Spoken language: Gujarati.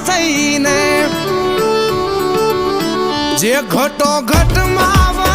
થઈને જે ઘટો ઘટમાં